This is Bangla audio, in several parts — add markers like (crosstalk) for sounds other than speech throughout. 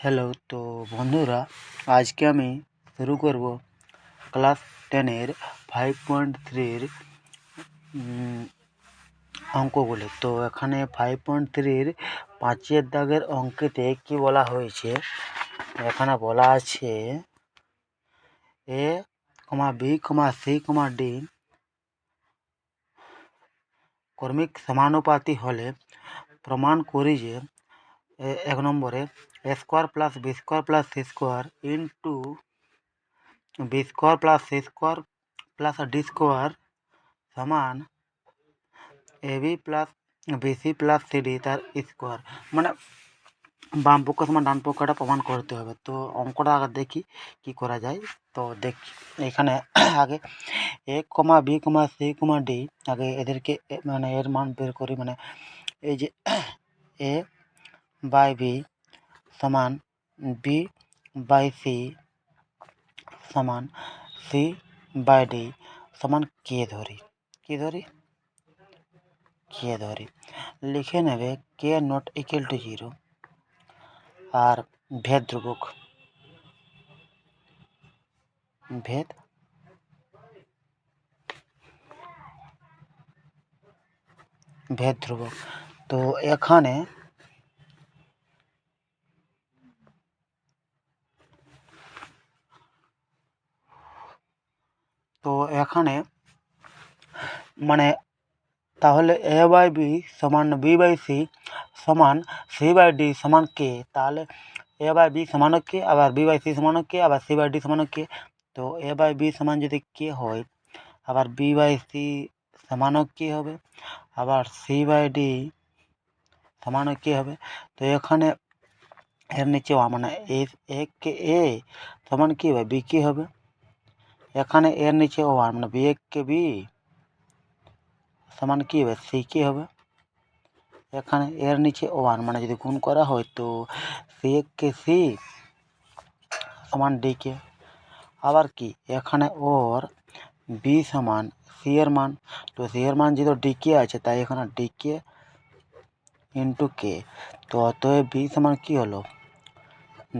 হ্যালো তো বন্ধুরা, আজকে আমি শুরু করব ক্লাস টেনের ফাইভ পয়েন্ট থ্রির অঙ্কগুলি। তো এখানে ফাইভ পয়েন্ট থ্রির পাঁচের দাগের অঙ্কেতে কি বলা হয়েছে? এখানে বলা আছে A comma B comma C comma D কর্মিক সমানুপাতি হলে প্রমাণ করি যে এক নম্বরে square plus B square plus C square into B square plus C square plus D square সমান A B plus BC plus CD তার স্কোয়ার। মানে বাম পক্ষ সমান ডান পক্ষটা প্রমাণ করতে হবে। তো অঙ্কটা আগে দেখি কি করা যায়। তো দেখি, এখানে আগে A comma B comma C comma D আগে এদেরকে মানে এর মান বের করি। মানে এই যে এ বাই বি সমান বি বাই সি সমান সি বাই ডি সমান কে ধরি কি ধরি কে ধরি লিখে নেবে K not equal to zero আর ভেদ ধ্রুবক ভেদ ভেদ ধ্রুবক তো এখানে তো এখানে মানে তাহলে এ বাই বি সমান বি বাই সি সমান সি বাই ডি সমান কে তাহলে এ বাই বি সমান কে আবার বি বাই সি সমান কে আবার সি বাই ডি সমান কে তো এ বাই বি সমান যদি কে হয় আবার বি বাই সি সমানও কে হবে আবার সি বাই ডি সমানও কে হবে তো এখানে এর নিচে ওয়া মানে এ এক কে এ সমান কী হবে বি কি হবে এখানে এর নিচে ওয়ান মানে বি এক কে বি, সমান কী হবে? সি কি হবে? এখানে এর নিচে ওয়ান মানে যদি গুণ করা হয় তো সি কে সি সমান ডি কে। আবার কি? এখানে ওর বি সমান সি এর মান। তো সি এর মান যেহেতু ডি কে আছে, তাই এখানে ডি কে ইন্টু কে তো অতএব বি সমান কী হলো?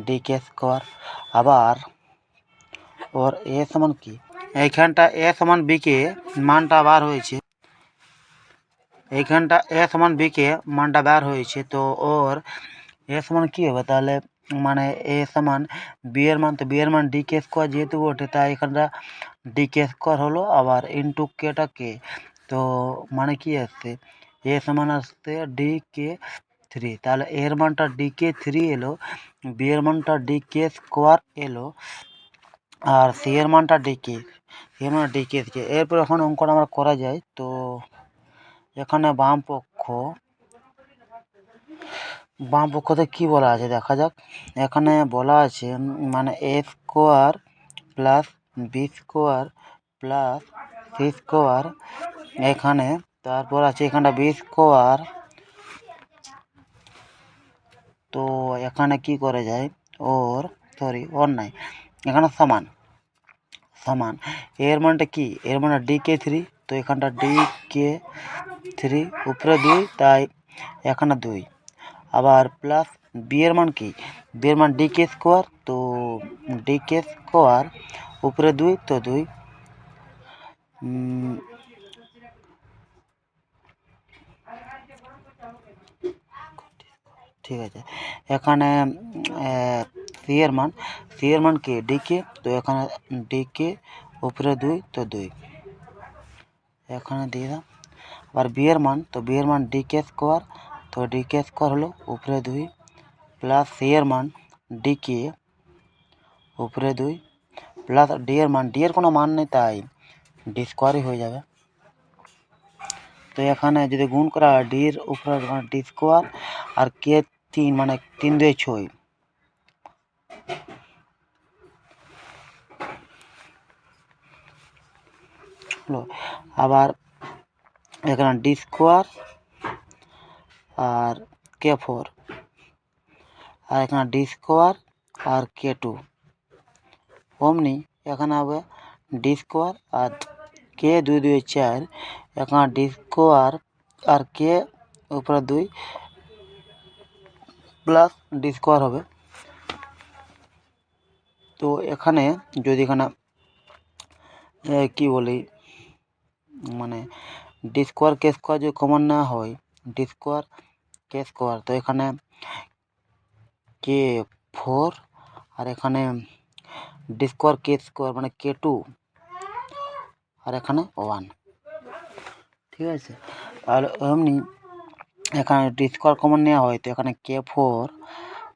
ডি কে স্কোয়ার আবার ওর এ সমান কি এইখানটা এ সমান বি কে মানটা বার হয়েছে এইখানটা এ সমান বি কে মানটা বার হয়েছে তো ওর এ সমান কী হবে তাহলে মানে এ সমান বি এর মান, তো বি মান ডি কে স্কোয়ার যেহেতু ওঠে তাই এখানটা ডি কে স্কোয়ার হলো আবার ইন্টু কেটা কে তো মানে কি আসছে এ সমান আসছে ডি কে থ্রি তাহলে এর মানটা ডি কে থ্রি এলো বি মানটা ডি কে স্কোয়ার এলো আর সি এর মানটা ডি কে সি এর মানটা ডি কে এসেছে এরপর এখন অঙ্কটা আমরা করা যায়। তো এখানে বাম পক্ষ, বাম পক্ষতে কি বলা আছে দেখা যাক। এখানে বলা আছে মানে A square plus B square plus C square. এখানে তারপর আছে এখানটা বি স্কোয়ার। তো এখানে কি করে যায়? ওর, সরি, ওর নাই। এখানে সমান। সমান। এর মানটা কি? এর মানে ডি কে থ্রি তো এখানটা ডি কে থ্রি উপরে দুই, তাই এখানে দুই। আবার প্লাস বি এর মান কি? বি এর মান ডি কে স্কোয়ার তো ডি কে স্কোয়ার উপরে দুই, তো দুই। ঠিক আছে। এখানে সি এর মান সি এর মান কি ডি কে তো এখানে ডি কে উপরে দুই তো দুই এখানে দিয়ে দাও আবার বি এর মান তো বি এর মান ডি কে স্কোয়ার তো ডি কে স্কোয়ার হলো উপরে দুই প্লাস সি এর মান ডি কে উপরে দুই প্লাস ডি এর মান ডি এর কোনো মান নেই তাই ডি স্কোয়ারই হয়ে যাবে তো এখানে যদি গুণ করা হয় ডির উপরে ডি স্কোয়ার আর কে তিন মানে তিন দুই ছয় হলো আবার এখানে ডি স্কোয়ার আর কে ফোর আর এখানে ডি স্কোয়ার আর কে টু অমনি এখানে হবে ডি স্কোয়ার আর কে দুই দুই চার এখানে ডি স্কোয়ার আর কে উপরে দুই প্লাস ডি স্কোয়ার হবে তো এখানে যদি এখানে এ, কি বলি মানে ডি স্কোয়ার কে স্কোয়ার যদি কমন নেওয়া হয় ডি স্কোয়ার কে স্কোয়ার তো এখানে কে ফোর আর এখানে ডি স্কোয়ার কে স্কোয়ার মানে কে টু আর এখানে ওয়ান ঠিক আছে? তাহলে এমনি এখানে ডি স্কোয়ার কমন নেওয়া হয় তো এখানে কে ফোর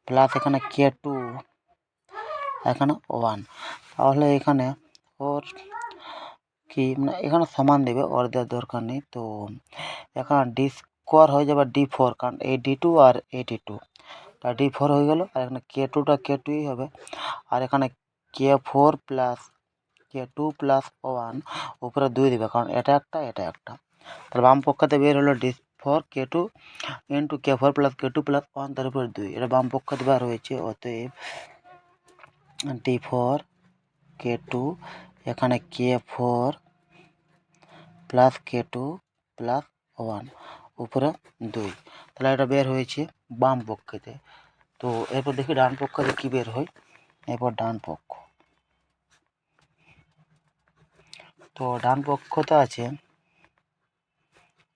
প্লাস এখানে কে টু এখানে ওয়ান তাহলে এখানে ওর কি মানে এখানে সমান দেবে, ওর দেওয়ার দরকার নেই। তো এখানে ডি স্কোয়ার হয়ে যাবে ডি ফোর কারণ এ ডি টু আর এ ডি টু তা ডি ফোর হয়ে গেল, আর এখানে কে টুটা কে টুই হবে। আর এখানে K four plus K two plus one উপরে দুই দেবে, কারণ এটা একটা এটা একটা। তাহলে বাম পক্ষতে বের হলো D four K two into K four plus K two plus one তার উপরে দুই। এটা বাম পক্ষতে বার হয়েছে, অতএব ডি ফোর কে টু এখানে K four plus K two plus one উপরে দুই। তাহলে এটা বের হয়েছে বাম পক্ষতে। তো এরপর দেখি ডান পক্ষতে কী বের হয়? এরপর ডান পক্ষ। তো ডান পক্ষতে আছে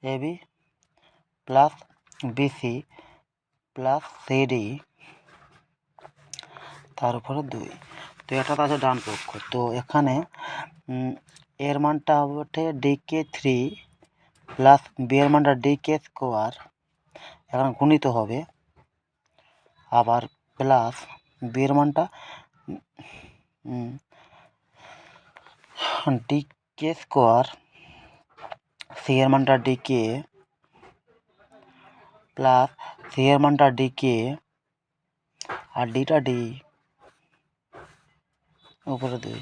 AB plus BC plus CD তার উপরে দুই। তো এটা আছে ডান পক্ষ। তো এখানে এর মানটা ওঠে ডিকে থ্রি প্লাস বি এর মানটা ডিকে স্কোয়ার এখানে গুণিত হবে। আবার প্লাস বি এর মানটা ডিকে স্কোয়ার সি এর মানটা ডিকে প্লাস সি এর মানটা ডিকে আর ডিটা ডি উপরে দুই।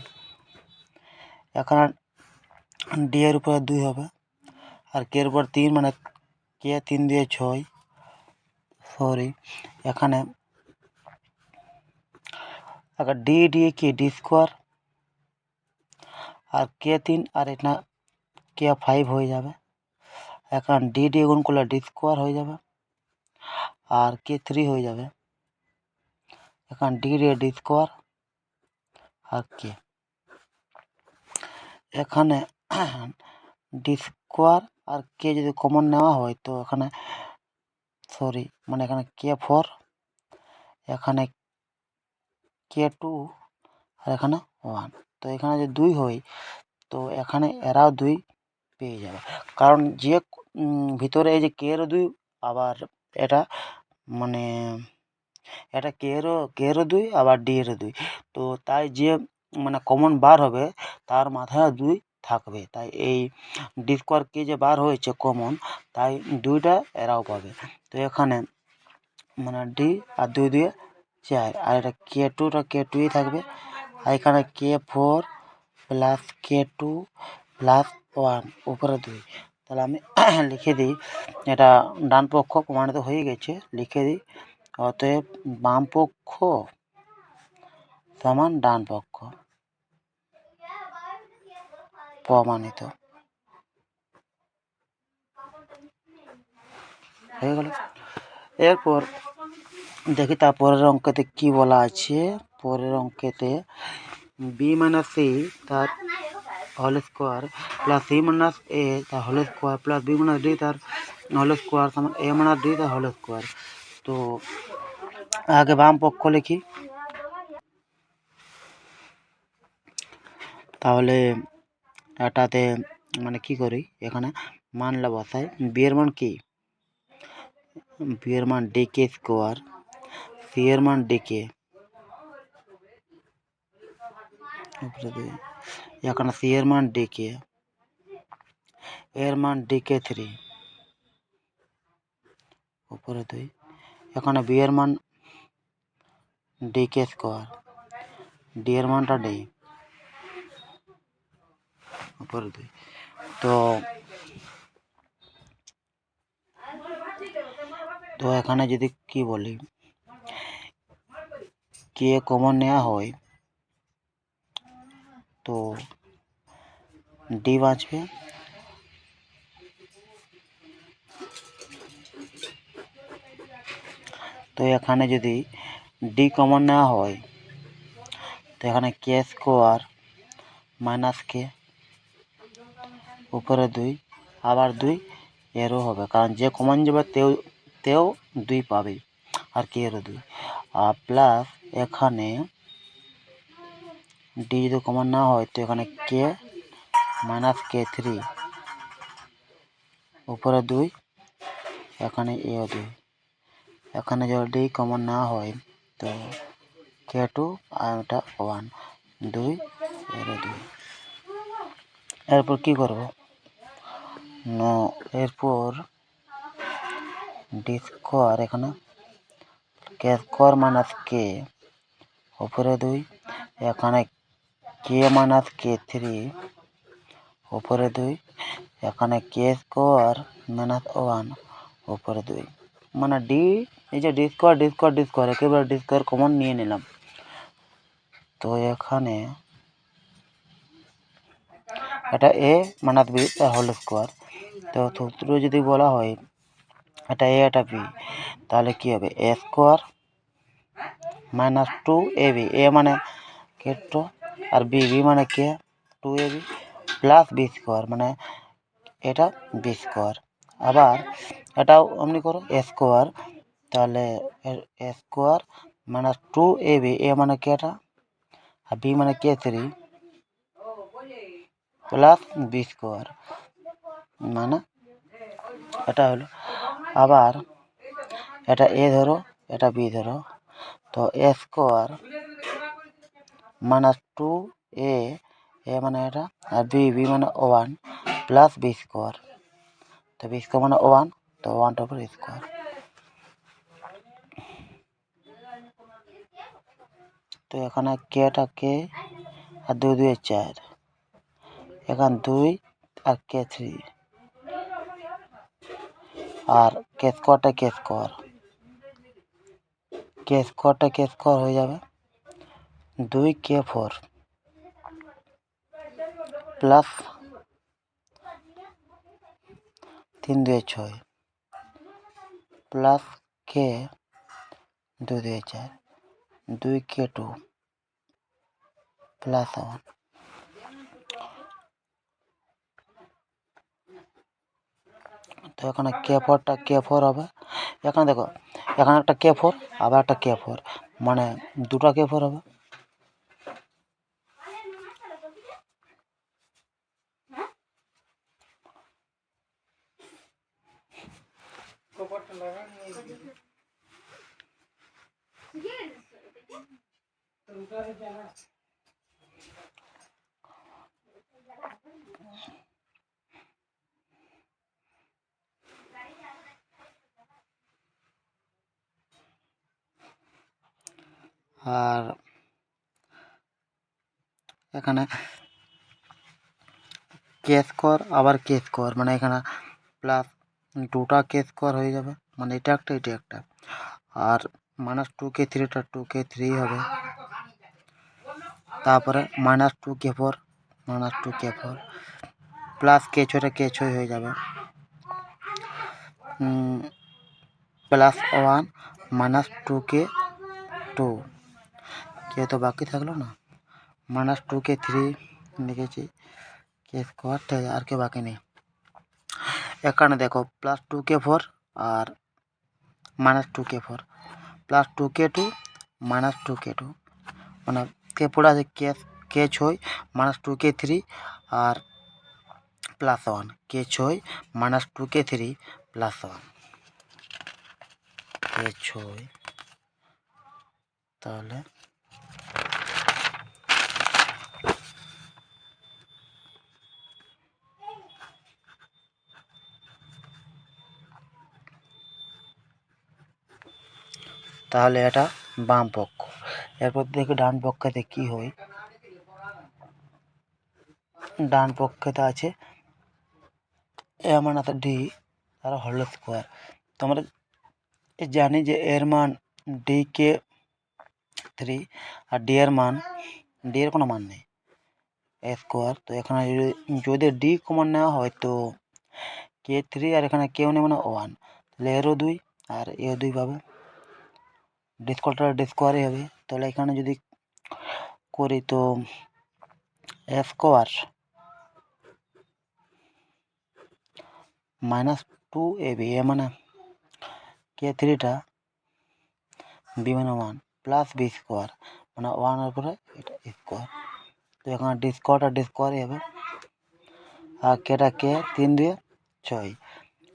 এখানে ডি এর উপরে দুই হবে। আর কে এর উপর তিন মানে কে তিন দিয়ে ছয় সরি এখানে আগে ডি ডি কি? D square. আর কে তিন, আর এটা কে ফাইভ হয়ে যাবে। এখন ডি ডি গুণ করলে ডি স্কোয়ার হয়ে যাবে। আর কে থ্রি হয়ে যাবে। এখন ডি ডি ডি স্কোয়ার। আর কে এখানে ডি স্কোয়ার আর কে যদি কমন নেওয়া হয়, তো এখানে সরি মানে এখানে কে ফোর এখানে কে টু আর এখানে ওয়ান তো এখানে যদি দুই হয়, তো এখানে এরাও দুই পেয়ে যাবে। কারণ যে ভিতরে এই যে কে এরও দুই, আবার এটা মানে এটা কে এরও কে এরও দুই, আবার ডি এরও দুই। তো তাই যে মানে কমন বার হবে, তার মাথায় দুই থাকবে। তাই এই ডি স্কোয়ার কে যে বার হয়েছে কমন তাই দুইটা এরাও পাবে। তো এখানে মানে ডি আর দুই দুয়ে চার আর এটা কে টুটা কে টুই থাকবে। আর এখানে K four plus K two plus one উপরে দুই। তাহলে আমি (coughs) লিখে দিই। এটা ডান পক্ষ প্রমাণিত হয়ে গেছে। লিখে দিই। অতএব বাম পক্ষ সমান ডান পক্ষ প্রমাণিত। হয়ে গেল। এরপর দেখি তার পরের অঙ্কেতে কি বলা আছে। পরের অঙ্কেতে বি মাইনাস সি তার whole square plus C minus A তার whole square plus B minus D তার হোল স্কোয়ার সমান এ মাইনাস ডি তার হোল স্কোয়ার তো আগে বাম পক্ষ লিখি তাহলে এটাতে মানে কি করি এখানে মানলা বসাই বি এর মান কি বি এর মান ডি কে স্কোয়ার সি এর মান ডি কে এখানে সি এর মান ডি কে এর মান ডি কে থ্রি উপরে দুই এখানে বি এর মান ডি কে স্কোয়ার। ডি এর মানটা ডি। তো তো এখানে যদি কি বলি, কে কমন নেওয়া হয়, তো ডি বাঁচবে। তো এখানে যদি ডি কমন নেওয়া হয়, তো এখানে কে স্কোয়ার মাইনাস কে উপরে দুই, আবার দুই, এরও হবে। কারণ যে কমন যাবে, তেও তেও দুই পাবে, আর কে এরও দুই। আর প্লাস এখানে ডি যদি কমন না হয়, তো এখানে কে মাইনাস কে থ্রি উপরে দুই, এখানে এ দুই। এখানে যদি কমন না হয়, তো কে টু আর এটা ওয়ান দুই, এরও দুই। এরপর কি করব? ন, এরপর ডি স্কোয়ার এখানে কে স্কোয়ার মাইনাস কে উপরে দুই, এখানে কে মাইনাস কে থ্রি উপরে দুই, এখানে কে স্কোয়ার মাইনাস ওয়ান উপরে দুই। মানে ডি এই যে D square D square D একেবারে ডি কমন নিয়ে নিলাম। তো এখানে এটা এ মাইনাস বি তার হোল স্কোয়ার তো সূত্র যদি বলা হয়, এটা এ এটা বি তাহলে কি হবে? A square minus two A B A মানে কে টু আর বি বি মানে K? Two A B plus B square মানে এটা বি স্কোয়ার আবার এটাও অমনি করো এ স্কোয়ার তাহলে square minus two A B A মানে কে এটা আর বি মানে K three plus B square মানে এটা হলো, আবার এটা এ ধরো, এটা বি ধরো। তো A square minus two A A মানে এটা, আর বি বি মানে ওয়ান প্লাস বি স্কোয়ার তো বি স্কোয়ার মানে ওয়ান তো ওয়ানটার উপর স্কোয়ার তো এখানে কেটা কে আর দুই দুই চার। এখানে দুই আর কে থ্রি। আর কে স্কোয়ারটা কে স্কোয়ার। কে স্কোয়ারটা কে স্কোয়ার হয়ে যাবে দুই কে ফোর। প্লাস তিন দুই ছয়। প্লাস কে দুই দুই চার। দুই কে টু প্লাস ওয়ান তো এখানে কে ফোরটা কে ফোর হবে। এখানে দেখো, এখানে একটা কে ফোর আবার একটা কে ফোর মানে দুটা কে ফোর হবে। আর এখানে কে স্কোয়ার আবার কে স্কোয়ার মানে এখানে প্লাস দুটা কে স্কোয়ার হয়ে যাবে। মানে এটা একটা এটা একটা। আর মাইনাস টু কে থ্রিটা টু কে থ্রি হবে। তারপরে minus two K four minus two K four plus K ছয়টা কে ছয় হয়ে যাবে। Plus one minus two K two K তো বাকি থাকল না। মাইনাস টু কে থ্রি লিখেছি কে স্কোয়ারটা আর কে বাকি নেই। এখানে দেখো প্লাস টু কে ফোর আর minus two K four plus two K two minus two K two মানে কে পড়ে আছে কে কে ছয় মাইনাস টু কে থ্রি আর প্লাস ওয়ান কে ছয় minus two K three plus one K ছয়, তাহলে তাহলে এটা বাম পক্ষ। এরপর দেখি ডান পক্ষেতে কি হয়? ডান পক্ষেতে আছে এ মান ডি আর হোল স্কোয়ার তো আমরা জানি যে এর মান ডি কে থ্রি আর ডি এর মান ডি এর কোনো মান নেই। এ স্কোয়ার তো এখানে যদি ডি কমন নেওয়া হয় তো কে থ্রি আর এখানে কেউ নেই মানে ওয়ান তাহলে এরও দুই, আর এও দুই পাবে। ডিসকোয়ারটা ডিসকোয়ারই হবে। তাহলে এখানে যদি করি তো square minus two A B A মানে কে থ্রিটা বি মানে ওয়ান প্লাস বি স্কোয়ার মানে ওয়ানের উপরে এটা স্কোয়ার তো এখানে ডি স্কোয়ারটা ডি স্কোয়ারই হবে। আর কেটা কে তিন দুয়ে ছয়।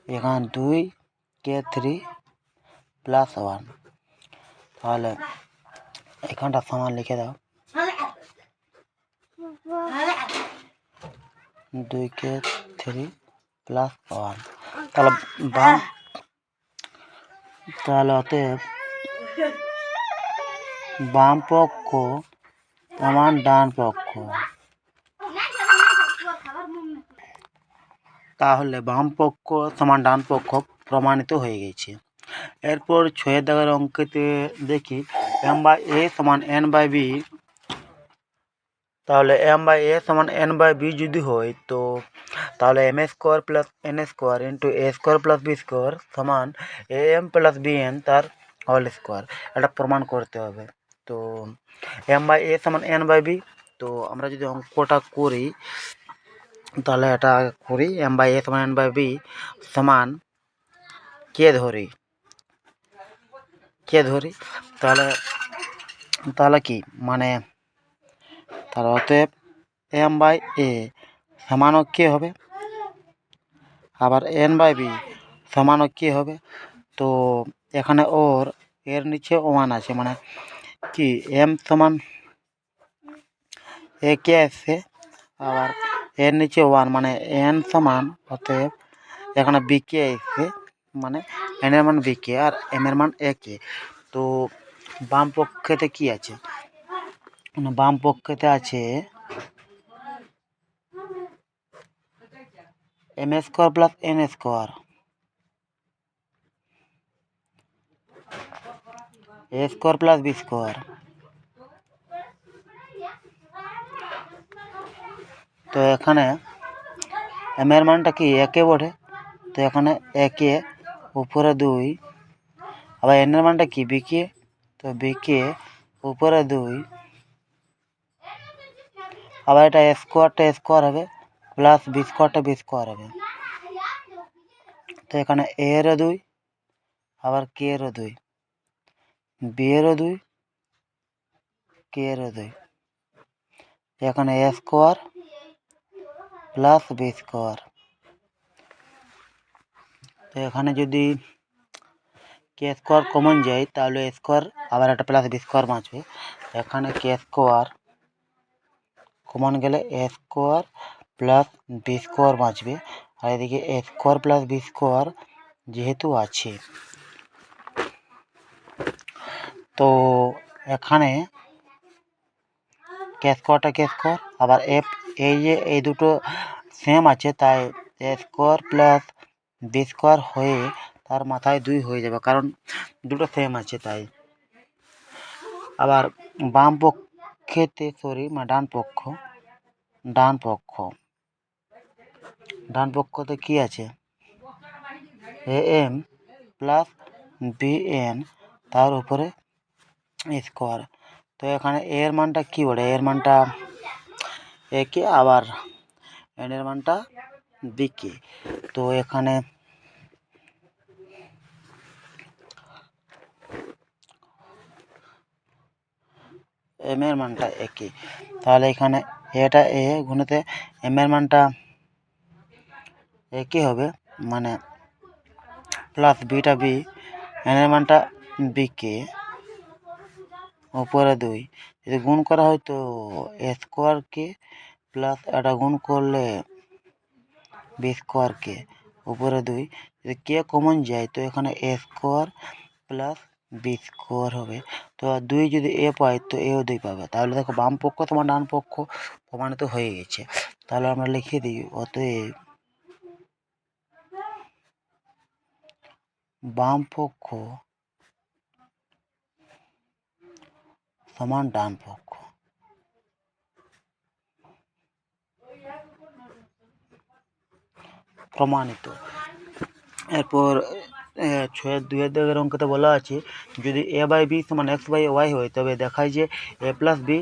এখানে দুই কে থ্রি প্লাস ওয়ান তাহলে এখানটা সমান লিখে দাও। দুই কে থ্রি প্লাস ওয়ান। তাহলে বাম, তাহলে অতএব বাম পক্ষ সমান ডান পক্ষ। তাহলে বাম পক্ষ সমান ডান পক্ষ প্রমাণিত হয়ে গেছে। এরপর ছয়ের দাগের অঙ্কেতে দেখি এম বাই এ সমান এন বাই বি তাহলে এম বাই এ সমান এন বাই বি যদি হয়, তো তাহলে M square plus N square into A square plus B square সমান A M plus B N তার হোল স্কোয়ার এটা প্রমাণ করতে হবে। তো এম বাই এ সমান এন বাই বি তো আমরা যদি অঙ্কটা করি, তাহলে এটা করি এম বাই এ সমান এন বাই বি সমান কে ধরি। কে ধরি? তাহলে তাহলে কি? মানে তাহলে অতএব এম বাই এ সমানও কে হবে? আবার এন বাই বি সমানও কে হবে? তো এখানে ওর, এর নিচে ওয়ান আছে মানে কি এম সমান এ কে আসছে আবার এর নিচে ওয়ান মানে এন সমান, অতএব এখানে বি কে এসছে মানে এন এর মান বি কে আর এম এর মান এ কে তো বাম পক্ষেতে কি আছে? মানে বাম পক্ষেতে আছে M square plus N square A square plus B square তো এখানে এম এর মানটা কি একে বটে? তো এখানে একে উপরে দুই। আবার এন এর মানটা কি? বিকে? তো বিকে উপরে দুই। আবার এটা স্কোয়ারটা স্কোয়ার হবে প্লাস বি স্কোয়ারটা বি স্কোয়ার হবে। তো এখানে এ এরও দুই, আবার কে এরও দুই। বি দুই কে এরও দুই। এখানে A square plus B square তো এখানে যদি কে স্কোয়ার কমন যায়, তাহলে স্কোয়ার আবার একটা প্লাস বি স্কোয়ার বাঁচবে। এখানে কে স্কোয়ার কমন গেলে A square plus B square বাঁচবে। আর এদিকে A square plus B square যেহেতু আছে, তো এখানে কে স্কোয়ারটা কে স্কোয়ার আবার এফ এই যে এই দুটো সেম আছে, তাই A square plus B square হয়ে তার মাথায় দুই হয়ে যাবে, কারণ দুটো সেম আছে তাই। আবার বাম পক্ষেতে সরি মানে ডান পক্ষ ডান পক্ষ। ডান পক্ষতে কি আছে? A M plus B N তার উপরে স্কোয়ার তো এখানে এর মানটা কী বলে? এর মানটা একে আবার এন এর মানটা বিকে তো এখানে এম এর মানটা একই। তাহলে এখানে এটা এ গুণিতে এম এর মানটা একই হবে মানে প্লাস বিটা বি এন এর মানটা বিকে উপরে দুই। যদি গুণ করা হয় তো এ স্কোয়ারকে প্লাস এটা গুণ করলে বি স্কোয়ারকে উপরে দুই। যদি কে কমন যায়, তো এখানে A square plus B square হবে। তো দুই যদি এ পাই, তো এও দুই পাবে। তাহলে দেখো, বাম পক্ষ তোমার ডান পক্ষ প্রমাণিত হয়ে গেছে। তাহলে আমরা লিখে দিই, অতএব বাম পক্ষ সমান ডান পক্ষ। প্রমাণিত। এরপর ছয়ের দুয়ের দাগের অঙ্কতে বলা আছে, যদি এ বাই বি সমান এক্স বাই ওয়াই হয়, তবে দেখায় যে A plus B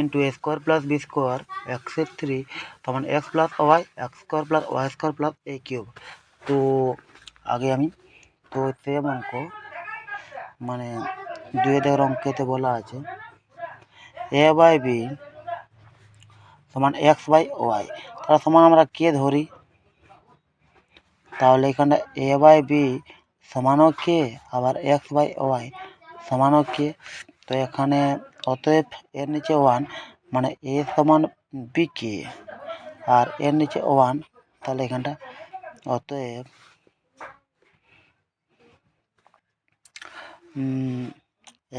into A square plus B square এক্সের থ্রি তখন X plus Y X square plus Y square plus A cube তো, আগে আমি, তো সেম অঙ্ক মানে দুই দেড় অঙ্কেতে বলা আছে এ বাই বি সমান এক্স বাই ওয়াই তার সমান আমরা কে ধরি? তাহলে এখানটা এ বাই বি সমানও কে? আবার এক্স বাই ওয়াই সমানও কে? তো এখানে অতএব এর নিচে ওয়ান মানে এ সমান বি কে? আর এর নিচে ওয়ান তাহলে এখানটা অতএব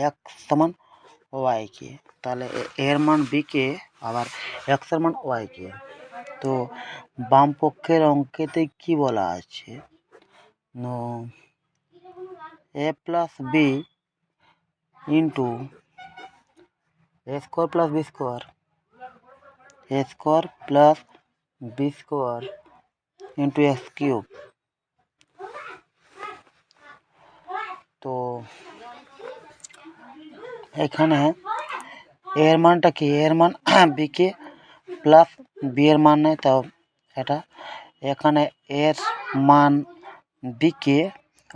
এক্স সমান ওয়াই কে? তাহলে এর মান বি কে? আবার এক্সের মান ওয়াই কে? তো বাম পক্ষের অঙ্কেতে কি বলা আছে? No. A plus B into A square plus B square. A square plus B square into X cube. তো এখানে এর মানটা কি? এর মান (coughs) বিকে প্লাস বি এর মান নেই তাও এটা। এখানে এর মান বিকে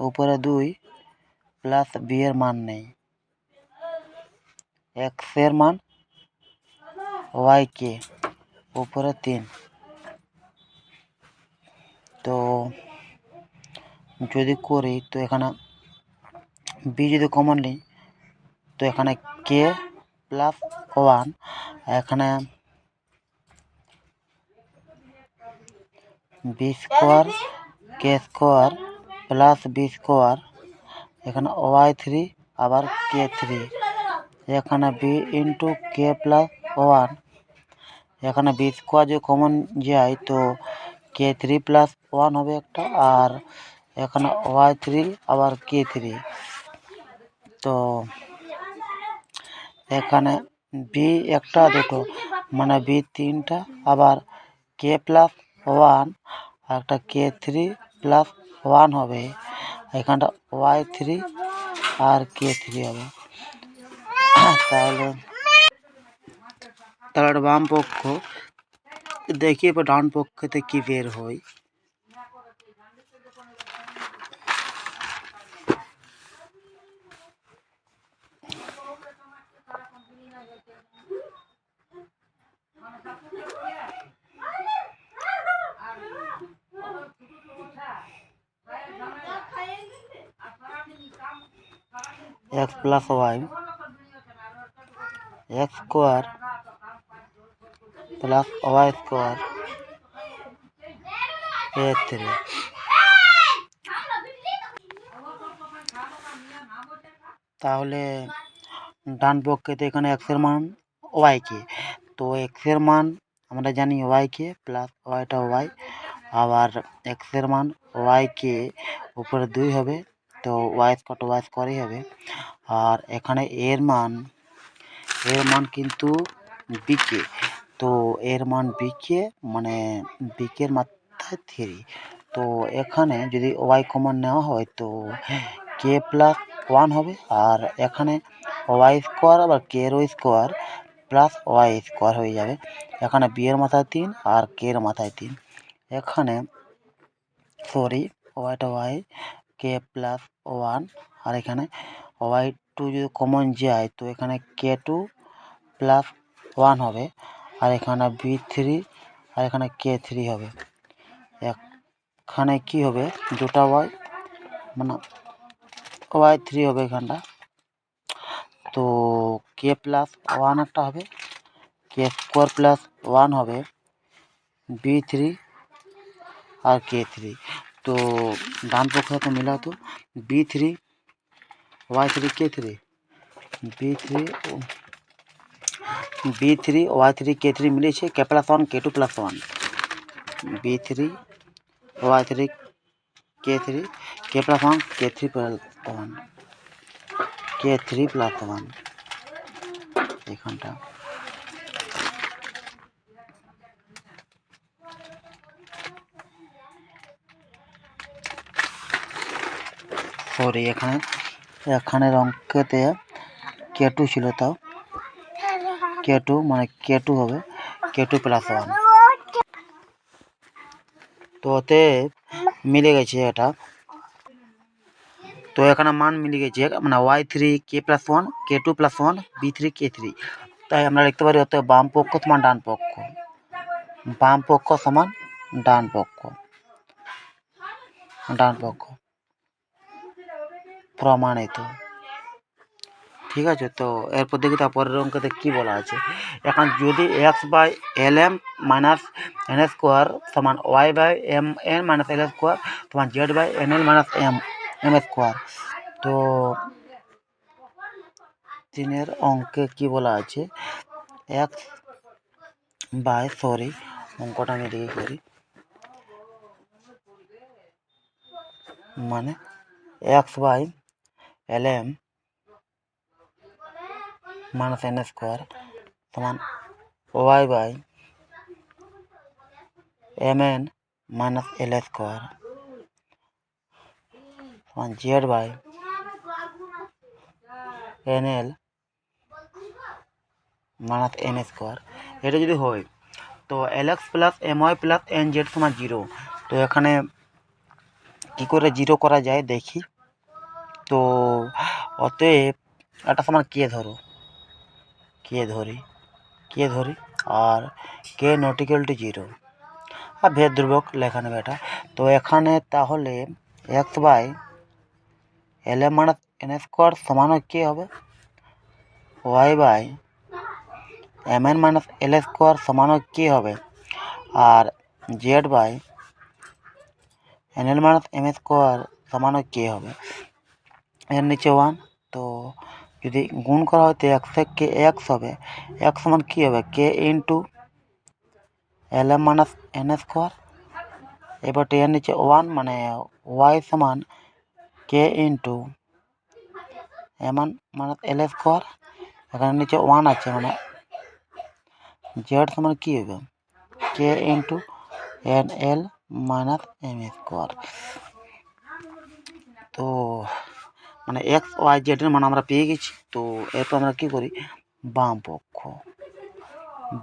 উপরে দুই প্লাস বিয়ের মান নেই। এক্সের মান ওয়াই কে উপরে তিন। তো যদি করি, তো এখানে বি যদি কমন নিই, তো এখানে কে প্লাস ওয়ান এখানে b square k square plus b square এখানে ওয়াই থ্রি আবার কে থ্রি এখানে b into k plus one এখানে বি স্কোয়ার যদি কমন যায় তো কে থ্রি প্লাস ওয়ান হবে একটা, আর এখানে ওয়াই থ্রি আবার কে থ্রি তো এখানে বি একটা দুটো মানে বি তিনটা, আবার কে প্লাস ওয়ান আর একটা কে থ্রি প্লাস ওয়ান হবে। এখানটা ওয়াই থ্রি আর কে থ্রি হবে। তাহলে তাহলে বাম পক্ষ, দেখি এবার ডান পক্ষতে কী বের হয়। X plus y x square plus y square a three তাহলে ডান পক্ষেতে এখানে এক্সের মান ওয়াইকে তো এক্সের মান আমরা জানি ওয়াইকে প্লাস ওয়াইটা ওয়াই আবার এক্সের মান ওয়াইকে উপরে দুই হবে। তো ওয়াই স্কোয়ার ওয়াই স্কোয়ারই হবে। আর এখানে এর মান এর মান কিন্তু বিকে তো এর মান বিকে মানে বিকের মাথায় থ্রি তো এখানে যদি ওয়াই কমন নেওয়া হয় তো কে প্লাস ওয়ান হবে। আর এখানে ওয়াই স্কোয়ার আবার কে এর স্কোয়ার প্লাস ওয়াই স্কোয়ার হয়ে যাবে। এখানে বি এর মাথায় তিন আর কে এর মাথায় তিন। এখানে সরি ওয়াইটা ওয়াই কে প্লাস ওয়ান আর এখানে ওয়াই টু যদি কমন যায় তো এখানে কে টু প্লাস ওয়ান হবে আর এখানে বি থ্রি আর এখানে কে থ্রি হবে। এখানে কি হবে? দুটা ওয়াই মানে ওয়াই থ্রি হবে এখানটা। তো কে প্লাস ওয়ান একটা হবে কে স্কোয়ার প্লাস ওয়ান হবে বি থ্রি আর কে থ্রি তো ডান পক্ষে তো মিলা তো b three y three k three b three b three y three k three মিলেছে k plus one k two plus one b three y three k three k plus one k three plus one k three plus one এখানটা সরি, এখানে এখানের অঙ্কেতে কে টু ছিল তাও। কে টু মানে কে টু হবে কে টু প্লাস ওয়ান তো ওতে মিলে গেছে এটা। তো এখানে মান মিলে গেছে মানে y three k plus one k two plus one b three k three তাই আমরা লিখতে পারি অত বাম পক্ষ সমান ডান পক্ষ। বাম পক্ষ সমান ডান পক্ষ। ডান পক্ষ। প্রমাণিত। ঠিক আছে? তো এরপর দেখি তারপরের অঙ্কতে কী বলা আছে। এখন যদি x by l m minus n square সমান y by m n minus l square সমান z by n l minus m m square তো তিনের অঙ্কে কি বলা আছে? এক্স বাই সরি অঙ্কটা আমি দেখে করি। মানে x by l m minus n square সমান y by m n minus l square সমান z by n l minus n square এটা যদি হয়, তো l x plus m y plus n z সমান জিরো তো এখানে কী করে জিরো করা যায় দেখি। তো অতএব এটা সমান কে ধরো? কে ধরি? কে ধরি? আর k not equal to zero আর ভেদ ধ্রুবক লেখা নেবে এটা। তো এখানে তাহলে x by l m minus n square সমান কে হবে? Y by m n minus l square সমান কে হবে? আর z by n l minus m square সমান কে হবে? এর নিচে ওয়ান তো যদি গুণ করা হয় তো এক্সে কে এক্স হবে। এক্স সমান কী হবে? K into l m minus n square এবার এর নিচে ওয়ান মানে ওয়াই সমান k into m minus l square এখানে নিচে ওয়ান আছে মানে জেড সমান কী হবে? K into n l minus m square তো মানে এক্স ওয়াই জেডের মান আমরা পেয়ে গেছি। তো এরপর আমরা কী করি? বাম পক্ষ।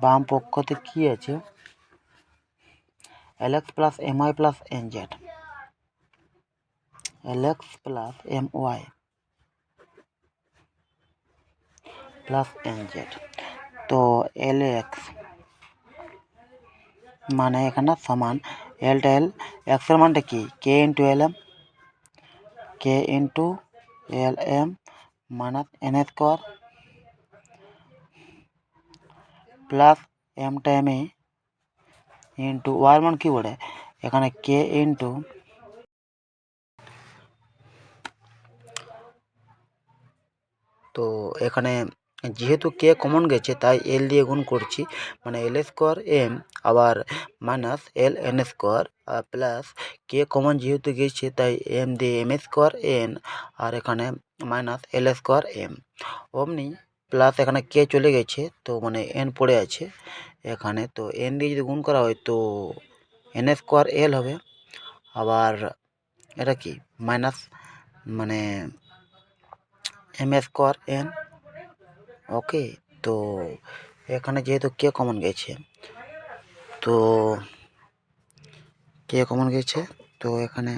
বাম পক্ষতে কী আছে? L x plus m y plus n z l x plus m y plus n z তো এল এক্স মানে এখানে সমান। এলটা এল এক্সের মানটা কি? K into l m k into l m, Manat n square plus m m a into war মান কী বলে? এখানে কে ইন্টু তো এখানে যেহেতু কে কমন গেছে, তাই এল দিয়ে গুণ করছি। মানে এল স্কোয়ার এম আবার minus l n square plus k common যেহেতু গেছে, তাই এম দিয়ে এম স্কোয়ার এন আর এখানে মাইনাস এল স্কোয়ার এম অমনি প্লাস এখানে কে চলে গেছে, তো মানে এন পড়ে আছে। এখানে তো এন দিয়ে যদি গুণ করা হয়, তো এন স্কোয়ার এল হবে। আবার এটা কি? মাইনাস মানে এম স্কোয়ার এন ওকে, তো এখানে যেহেতু কে কমন গেছে, তো কে কমন গেছে, তো এখানে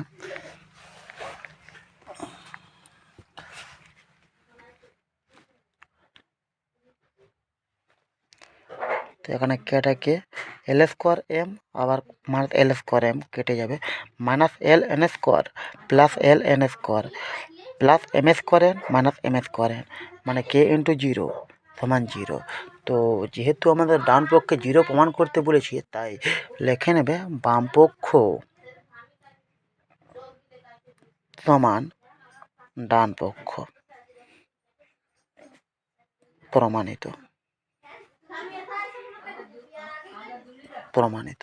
তো এখানে কেটাকে এল স্কোয়ার এম আবার মাইনাস এল স্কোয়ার এম কেটে যাবে। Minus l n square plus l n square plus m square n minus m square n মানে কে ইন্টু জিরো সমান জিরো তো যেহেতু আমাদের ডান পক্ষে জিরো প্রমাণ করতে বলেছি, তাই লেখে নেবে বাম পক্ষ সমান ডান পক্ষ প্রমাণিত। প্রমাণিত।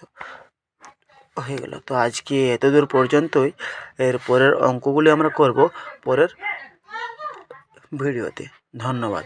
হয়ে গেল। তো আজকে এতদূর পর্যন্তই। এর পরের অঙ্কগুলি আমরা করব পরের ভিডিওতে। ধন্যবাদ।